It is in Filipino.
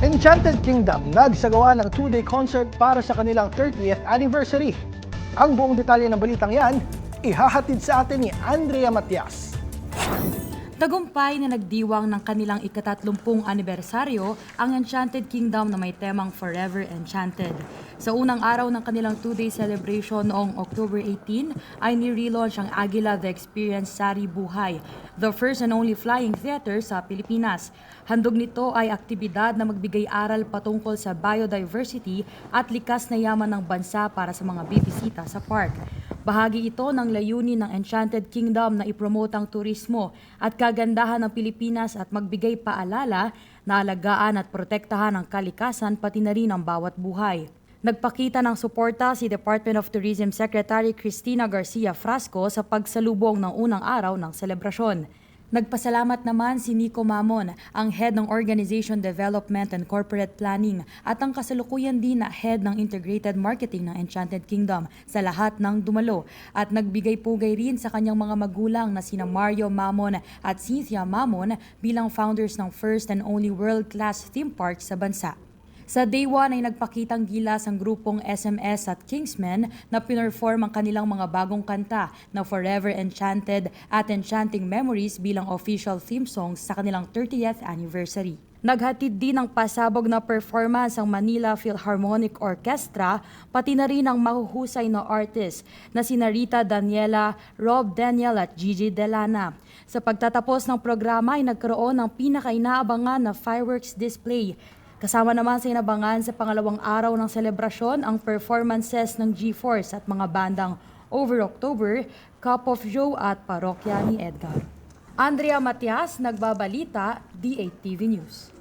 Enchanted Kingdom nagsagawa ng two-day concert para sa kanilang 30th anniversary. Ang buong detalye ng balitang yan, ihahatid sa atin ni Andrea Matias. Tagumpay na nagdiwang ng kanilang ikatatlumpung anibersaryo ang Enchanted Kingdom na may temang Forever Enchanted. Sa unang araw ng kanilang two-day celebration noong October 18 ay ni-relaunch ang Agila The Experience Sari Buhay, the first and only flying theater sa Pilipinas. Handog nito ay aktibidad na magbigay aral patungkol sa biodiversity at likas na yaman ng bansa para sa mga bibisita sa park. Bahagi ito ng layunin ng Enchanted Kingdom na ipromote ang turismo at kagandahan ng Pilipinas at magbigay paalala na alagaan at protektahan ang kalikasan pati na rin ang bawat buhay. Nagpakita ng suporta si Department of Tourism Secretary Cristina Garcia Frasco sa pagsalubong ng unang araw ng selebrasyon. Nagpasalamat naman si Nico Mamon, ang head ng Organization Development and Corporate Planning at ang kasalukuyan din na head ng Integrated Marketing ng Enchanted Kingdom sa lahat ng dumalo at nagbigay pugay rin sa kanyang mga magulang na sina Mario Mamon at Cynthia Mamon bilang founders ng first and only world-class theme park sa bansa. Sa Day 1 ay nagpakitang gilas ang grupong SMS at Kingsmen na pinerform ang kanilang mga bagong kanta na Forever Enchanted at Enchanting Memories bilang official theme songs sa kanilang 30th anniversary. Naghatid din ng pasabog na performance ang Manila Philharmonic Orchestra, pati na rin ang mahuhusay na artist na si Narita Daniela, Rob Daniel at Gigi Delana. Sa pagtatapos ng programa ay nagkaroon ng pinakainaabangan na fireworks display Kasama naman sa inabangan sa pangalawang araw ng selebrasyon ang performances ng G-Force at mga bandang Over October, Cup of Joe at Parokya ni Edgar. Andrea Matias, Nagbabalita, D8 TV News.